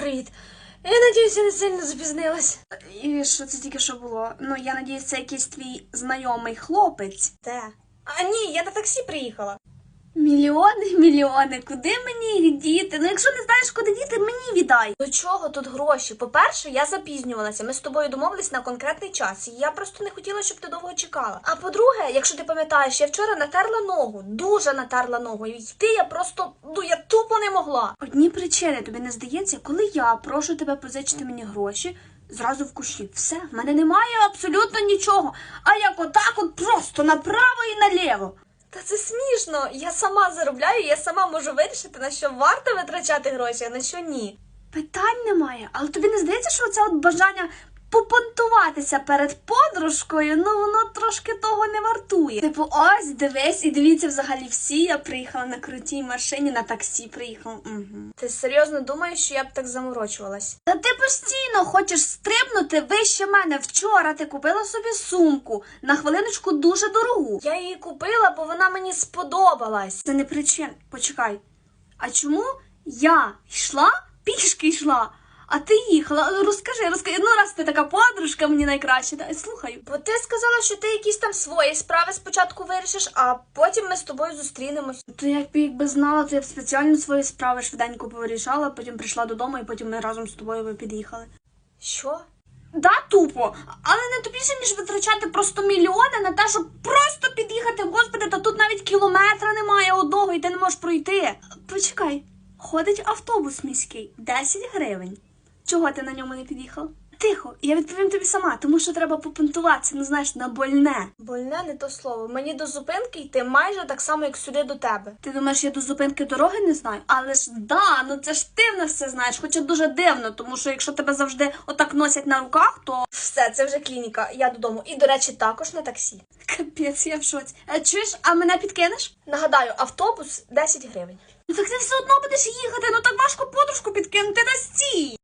Привіт. Я надіюсь, я не сильно запізнилась. І що це тільки що було? Ну, я надіюсь, це якийсь твій знайомий хлопець. Де? А ні, я на таксі приїхала. Мільйони, мільйони, куди мені їх діти? Ну, якщо не знаєш, куди діти, мені віддай. До чого тут гроші? По-перше, я запізнювалася. Ми з тобою домовились на конкретний час. І я просто не хотіла, щоб ти довго чекала. А по-друге, якщо ти пам'ятаєш, я вчора натерла ногу, дуже натерла ногу. І йти я просто ну я тупо не могла. Одні причини, тобі не здається, коли я прошу тебе позичити мені гроші, зразу в кущі. Все, в мене немає абсолютно нічого. А як отак, от просто направо і наліво. Та це смішно. Я сама заробляю, я сама можу вирішити, на що варто витрачати гроші, а на що ні. Питань немає, але тобі не здається, що це от бажання попонтуватися перед подружкою, ну воно трошки того не вартує. Типу, ось дивись, і дивіться взагалі всі. Я приїхала на крутій машині, на таксі приїхала. Угу. Ти серйозно думаєш, що я б так заморочувалась? Та ти постійно хочеш стрибнути вище мене. Вчора ти купила собі сумку на хвилиночку дуже дорогу. Я її купила, бо вона мені сподобалась. Це не причин. Почекай. А чому я йшла, пішки йшла, а ти їхала? Розкажи, розкажи. Ну, раз ти така подружка, мені найкраще. Дай слухаю. Бо ти сказала, що ти якісь там свої справи спочатку вирішиш, а потім ми з тобою зустрінемось. То якби якби знала, то я б спеціально свої справи швиденько повирішала, потім прийшла додому і потім ми разом з тобою би під'їхали. Що? Да, тупо, але не тупіше, ніж витрачати просто мільйони на те, щоб просто під'їхати. Господи, та тут навіть кілометра немає одного, і ти не можеш пройти. Почекай, ходить автобус міський 10 гривень. Чого ти на ньому не під'їхав? Тихо, я відповім тобі сама, тому що треба попунтуватися, ну знаєш, на больне. Больне не то слово. Мені до зупинки йти майже так само, як сюди до тебе. Ти думаєш, я до зупинки дороги не знаю? Але ж да, ну це ж ти в нас все знаєш, хоча дуже дивно, тому що якщо тебе завжди отак носять на руках, то Все, це вже клініка. Я додому. І, до речі, також на таксі. капець, я в шоці. А чуєш, а мене підкинеш? Нагадаю, автобус 10 гривень. Ну так ти все одно будеш їхати, ну так важко подружку підкинути на стій.